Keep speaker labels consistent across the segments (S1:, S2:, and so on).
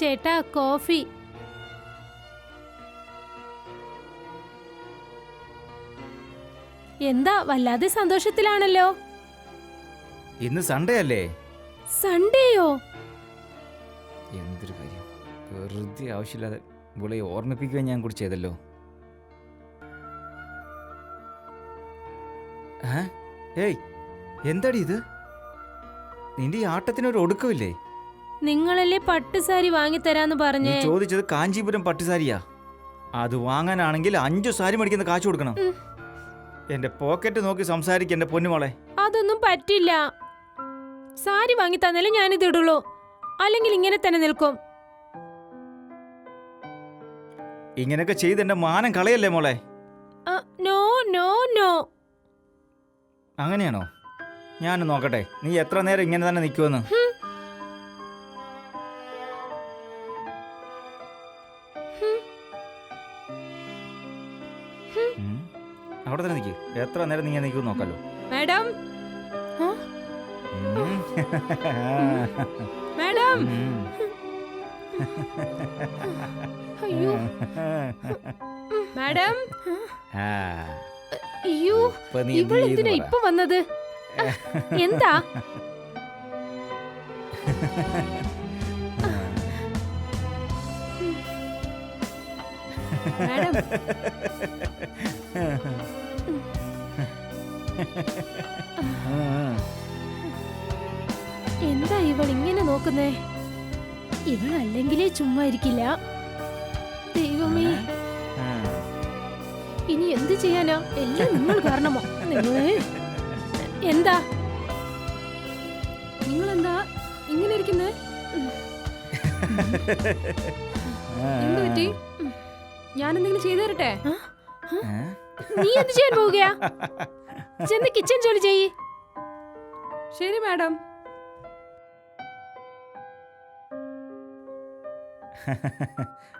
S1: ചേട്ടാ കോഫി. എന്താ വല്ലാതെ സന്തോഷത്തിലാണല്ലോ?
S2: ഇന്ന് സൺഡേ അല്ലേ?
S1: സൺഡേയോ
S2: എന്തൊരു കാര്യം. വെറുതെ ആവശ്യമില്ലാതെ ഇവളെ ഓർമ്മിപ്പിക്കുക ഞാൻ കൂടി ചെയ്തല്ലോ. ഏയ് എന്താടി ഇത്? നിന്റെ ഈ ആട്ടത്തിനൊരു ഒടുക്കമില്ലേ?
S1: നിങ്ങളല്ലേ പട്ടുസാരി വാങ്ങി
S2: തരാന്ന്
S1: പറഞ്ഞു?
S2: ചോദിച്ചത് കാഞ്ചീപുരം പട്ടുസാരിയാ അത് വാങ്ങാനാണെങ്കിൽ അഞ്ചു സാരി മേടിക്കുന്ന കാശ് കൊടുക്കണം.
S1: ഉം.
S2: എന്റെ പോക്കറ്റ് നോക്കി സംസാരിക്കണ്ട പൊന്നുമോളെ.
S1: അതൊന്നും പറ്റില്ല. സാരി വാങ്ങി തന്നാലേ ഞാനിത് ഇടുള്ളൂ. അല്ലെങ്കിൽ ഇങ്ങനെ തന്നെ നിൽക്കും.
S2: ഇങ്ങനെയൊക്കെ ചെയ്ത് എന്റെ മാനം കളയല്ലേ മോളെ?
S1: No no no.
S2: അങ്ങനെയാണോ? ഞാൻ നോക്കട്ടെ. നീ എത്ര നേരം ഇങ്ങനെ തന്നെ നിൽക്കുമെന്ന് എത്ര നേരം നീ നിൽക്കുമെന്ന് നോക്കാലോ?
S3: മാഡം. മാഡം.
S1: അയ്യോ.
S3: മാഡം.
S1: അയ്യോ ഇവളെന്തിനാ ഇപ്പൊ വന്നത്? എന്താ?
S3: മാഡം.
S1: എന്താ ഇവൾ ഇങ്ങനെ നോക്കുന്നേ? ഇവൾ അല്ലെങ്കിലേ ചുമ്മാ ഇരിക്കില്ല ദൈവമേ. ഇനി എന്ത് ചെയ്യാനാ? എല്ലാം നിങ്ങൾ കാരണമോ? നിങ്ങളെ? എന്താ?
S3: നിങ്ങൾ എന്താ ഇങ്ങനെ ഇരിക്കുന്നേ? എന്ത് പറ്റി? ഞാൻ എന്തെങ്കിലും ചെയ്തു തരട്ടെ?
S1: നീ എന്ത് ചെയ്യാൻ പോവുകയാ? ചെന്ന് കിച്ചൺ ജോലി ചെയ്യ്.
S3: ശരി മാഡം.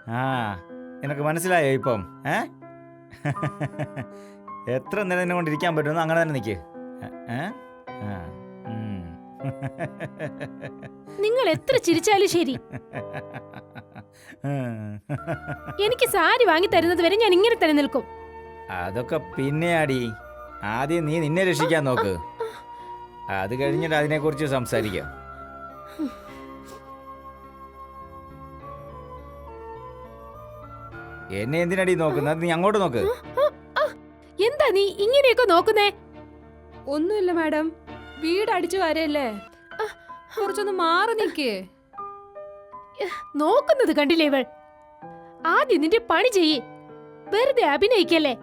S2: ആ നിനക്ക് മനസ്സിലായോ ഇപ്പം? ഏ? എത്ര നേരം നിന്നെ കൊണ്ട് ഇരിക്കാൻ പറ്റുമെന്ന് അങ്ങനെ തന്നെ നിൽക്ക്.
S1: നിങ്ങൾ എത്ര ചിരിച്ചാലും ശരി. എനിക്ക് സാരി വാങ്ങി തരുന്നത് വരെ ഞാൻ ഇങ്ങനെ തന്നെ നിൽക്കും.
S2: അതൊക്കെ പിന്നെയാടി. ആദ്യം നീ നിന്നെ രക്ഷിക്കാൻ നോക്ക്. അത് കഴിഞ്ഞിട്ട് അതിനെക്കുറിച്ച് സംസാരിക്കാം. എന്നെ എന്തിനടി നോക്കുന്നത് നീ അങ്ങോട്ട് നോക്ക്.
S1: എന്താ നീ ഇങ്ങനെയൊക്കെ നോക്കുന്നേ?
S3: ഒന്നുമില്ല മാഡം. വീട് അടിച്ചു വരല്ലേ? കുറച്ചൊന്ന് മാറി നിക്കേ.
S1: നോക്കുന്നത് കണ്ടില്ലേ ഇവൾ? ആദ്യം നിന്റെ പണി ചെയ്യേ. വെറുതെ അഭിനയിക്കല്ലേ?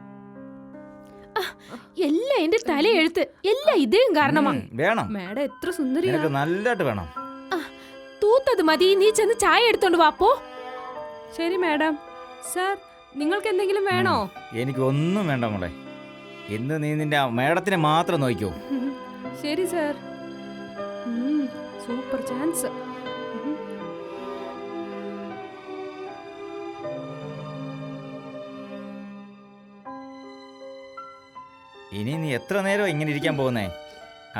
S1: എല്ലാം എന്റെ തലയെഴുത്ത്. എല്ലാം ഇതേം കാരണമാ.
S2: വേണം.
S3: മേഡം എത്ര സുന്ദരിയാണ്
S2: നിനക്ക് നല്ലതായിട്ട് വേണം.
S1: തൂത്തത് മതി. നീ ചെന്ന് ചായ എടുത്തോണ്ട് വാപ്പോ
S3: ശരി മാഡം. സാർ നിങ്ങൾക്ക് എന്തെങ്കിലും വേണോ?
S2: എനിക്ക് ഒന്നും വേണ്ട മോളെ. ഇന്ന് നീ നിന്റെ മേഡത്തിനെ മാത്രം നോക്കിയോ
S3: ശരി സാർ. Super chance.
S2: ഇനി നീ എത്ര നേരം ഇങ്ങനെ ഇരിക്കാൻ പോകുന്നേ?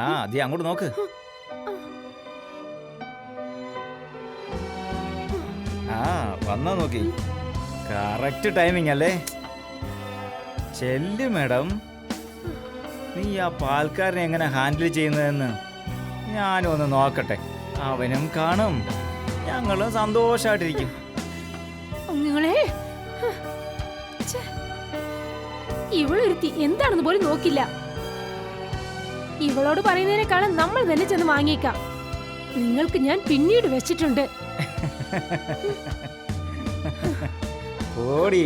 S2: ആ അതി അങ്ങോട്ട് നോക്ക്. ആ വന്നാ നോക്കി. കറക്റ്റ് ടൈമിംഗ് അല്ലേ? ചെല്ലു മേഡം. നീ ആ പാൽക്കാരനെ എങ്ങനെ ഹാൻഡിൽ ചെയ്യുന്നതെന്ന് ഞാനും ഒന്ന് നോക്കട്ടെ. അവനും കാണും. ഞങ്ങളും സന്തോഷമായിട്ടിരിക്കും
S1: നിങ്ങളെ? ഇവളൊരുത്തി എന്താണെന്ന് പോലും നോക്കില്ല. ഇവളോട് പറയുന്നതിനേക്കാളും നമ്മൾ തന്നെ ചെന്ന് വാങ്ങിയേക്കാം. നിങ്ങൾക്ക് ഞാൻ പിന്നീട് വെച്ചിട്ടുണ്ട്.
S2: ഓടി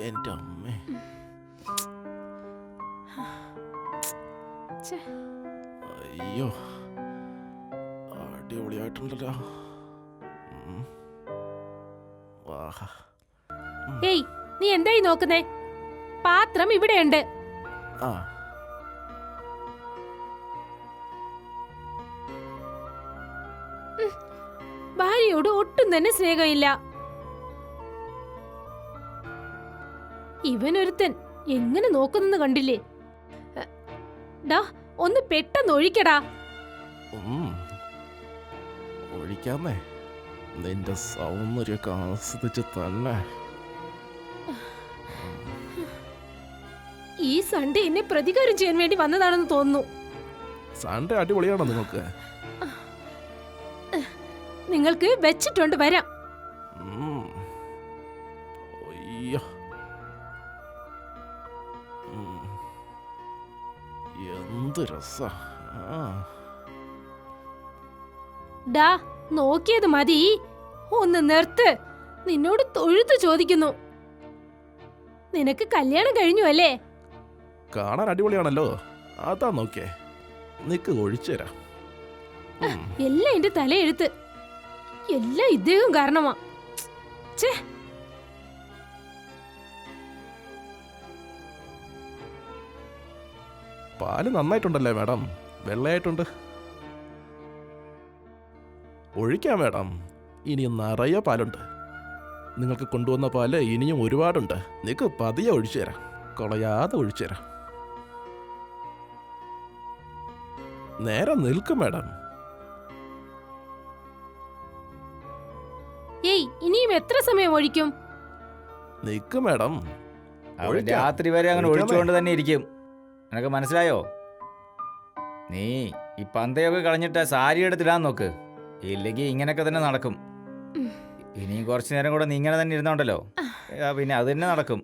S4: എന്റെ അമ്മേ. അയ്യോ. അടിപൊളിയായിട്ടുണ്ടല്ലോ.
S1: ഏയ് നീ എന്തായി നോക്കുന്നേ? പാത്രം ഇവിടെയുണ്ട്.
S4: ആ.
S1: ഭാര്യയോട് ഒട്ടും തന്നെ സ്നേഹമില്ല. ഇവനൊരുത്തൻ എങ്ങനെ നോക്കുന്നെന്ന് കണ്ടില്ലേ? ഡാ ഒന്ന് പെട്ടെന്ന് ഒഴിക്കടാ.
S4: ഒഴിക്കാമേ. നിന്റെ സൗന്ദര്യമൊക്കെ ആസ്വദിച്ച് തന്നെ.
S1: ഈ സൺഡേ എന്നെ പ്രതികാരം ചെയ്യാൻ വേണ്ടി വന്നതാണെന്ന് തോന്നുന്നു.
S4: സൺഡേ അടിപൊളിയാണോ നിങ്ങൾക്ക്?
S1: നിങ്ങൾക്ക് വെച്ചിട്ടുണ്ട് വരാം.
S4: എന്ത് രസ.
S1: ഡാ നോക്കിയത് മതി. ഒന്ന് നിർത്ത്. നിന്നോട് തൊഴുത്ത് ചോദിക്കുന്നു. നിനക്ക് കല്യാണം കഴിഞ്ഞു അല്ലേ?
S4: കാണാൻ അടിപൊളിയാണല്ലോ. അതാ നോക്കേ നിക്ക് ഒഴിച്ചേരാ
S1: എല്ലാം എന്റെ തലയെഴുത്ത്. എല്ലാം ഇദ്ദേഹം കാരണമാ. ഛേ.
S4: പാൽ നന്നായിട്ടുണ്ടല്ലേ മാഡം? വെള്ളയായിട്ടുണ്ട്. ഒഴിക്കാം മാഡം. ഇനിയും നിറയെ പാലുണ്ട്. നിങ്ങൾക്ക് കൊണ്ടുവന്ന പാൽ ഇനിയും ഒരുപാടുണ്ട്. നിങ്ങൾക്ക് പതിയെ ഒഴിച്ചു തരാം. കുളയാതെ ഒഴിച്ചു തരാം. നേരെ നിൽക്കും മാഡം.
S1: ഏയ് ഇനിയും എത്ര സമയം ഒഴിക്കും?
S4: നിൽക്കും മാഡം.
S2: അവൻ രാത്രി വരെ അങ്ങനെ. ഒഴിച്ചുകൊണ്ട് തന്നെ ഇരിക്കും. നിനക്ക് മനസ്സിലായോ? നീ ഈ പന്തയൊക്കെ കളഞ്ഞിട്ട് സാരി എടുത്തിടാൻ നോക്ക്. ഇല്ലെങ്കിൽ ഇങ്ങനെയൊക്കെ തന്നെ നടക്കും. ഇനിയും കുറച്ചു നേരം കൂടെ നീ ഇങ്ങനെ തന്നെ ഇരുന്നോണ്ടല്ലോ. പിന്നെ അത് തന്നെ നടക്കും.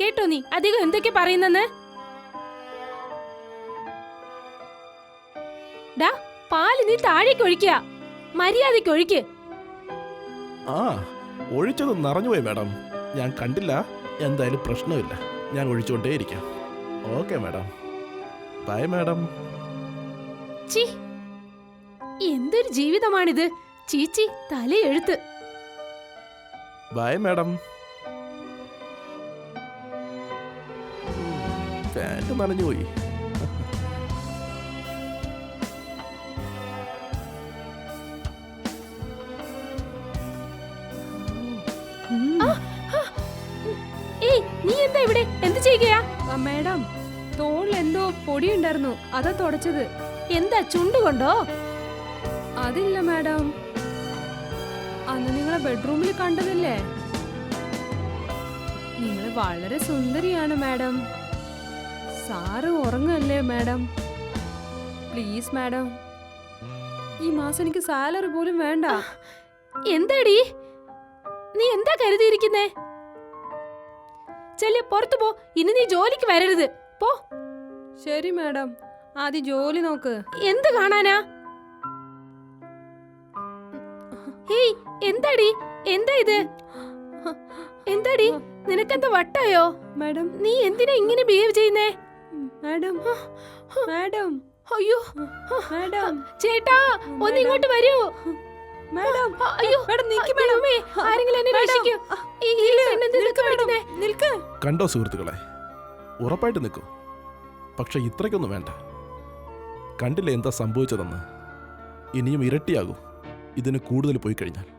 S1: കേട്ടോ നീ അധികം എന്തൊക്കെ പറയുന്നെന്ന്? ഡാ പാൽ നീ താഴേക്ക് ഒഴിക്കുക. മര്യാദയ്ക്ക് ഒഴിക്ക്.
S4: ആ ഒഴിച്ചത് നിറഞ്ഞുപോയി മാഡം. ഞാൻ കണ്ടില്ല. എന്തായാലും പ്രശ്നമില്ല. ഞാൻ ഒഴിച്ചുകൊണ്ടേയിരിക്കാം. Okay madam. Bye madam.
S1: ചീ എന്തൊരു ജീവിതമാണിത്. ചീച്ചി തലയെഴുത്ത്
S4: ബൈ മാഡം. പാന്റ് നനഞ്ഞുപോയി
S3: മാഡം തോളിൽ എന്തോ പൊടി ഉണ്ടായിരുന്നു അതാ തുടച്ചത്.
S1: എന്താ ചുണ്ടുകൊണ്ടോ
S3: അതില്ല മാഡം. അന്ന് നിങ്ങളെ ബെഡ്റൂമിൽ കണ്ടതല്ലേ? നിങ്ങൾ വളരെ സുന്ദരിയാണ് മാഡം. സാറ് ഉറങ്ങല്ലേ മാഡം? Please madam. ഈ മാസം എനിക്ക് സാലറി പോലും വേണ്ട.
S1: എന്താടി? നീ എന്താ കരുതിയിരിക്കുന്നേ? ചെല്ല് പുറത്തു പോ. ഇനി നീ ജോലിക്ക് വരരുത്. പോ.
S3: ശരി മാഡം. ആദ്യം ജോലി നോക്ക്.
S1: എന്ത് കാണാനാ? ഹേയ് എന്താടി? എന്താ ഇത്? എന്താടി? നിനക്കെന്താ വട്ടായോ?
S3: മാഡം.
S1: നീ എന്തിനാ ഇങ്ങനെ ബിഹേവ് ചെയ്യുന്നേ?
S3: മാഡം. മാഡം.
S1: അയ്യോ.
S3: മാഡം.
S1: ചേട്ടാ ഒന്ന് ഇങ്ങോട്ട് വരൂ.
S3: മാഡം.
S1: അയ്യോ.
S3: മാഡം
S1: ദൈവമേ, ആരെങ്കിലും എന്നെ രക്ഷിക്കൂ.
S4: കണ്ടോ സുഹൃത്തുക്കളെ? ഉറപ്പായിട്ട് നിൽക്കൂ. പക്ഷെ ഇത്രയ്ക്കൊന്നും വേണ്ട. കണ്ടില്ല എന്താ സംഭവിച്ചതെന്ന്? ഇനിയും ഇരട്ടിയാകും. ഇതിന് കൂടുതൽ പോയി കഴിഞ്ഞാൽ.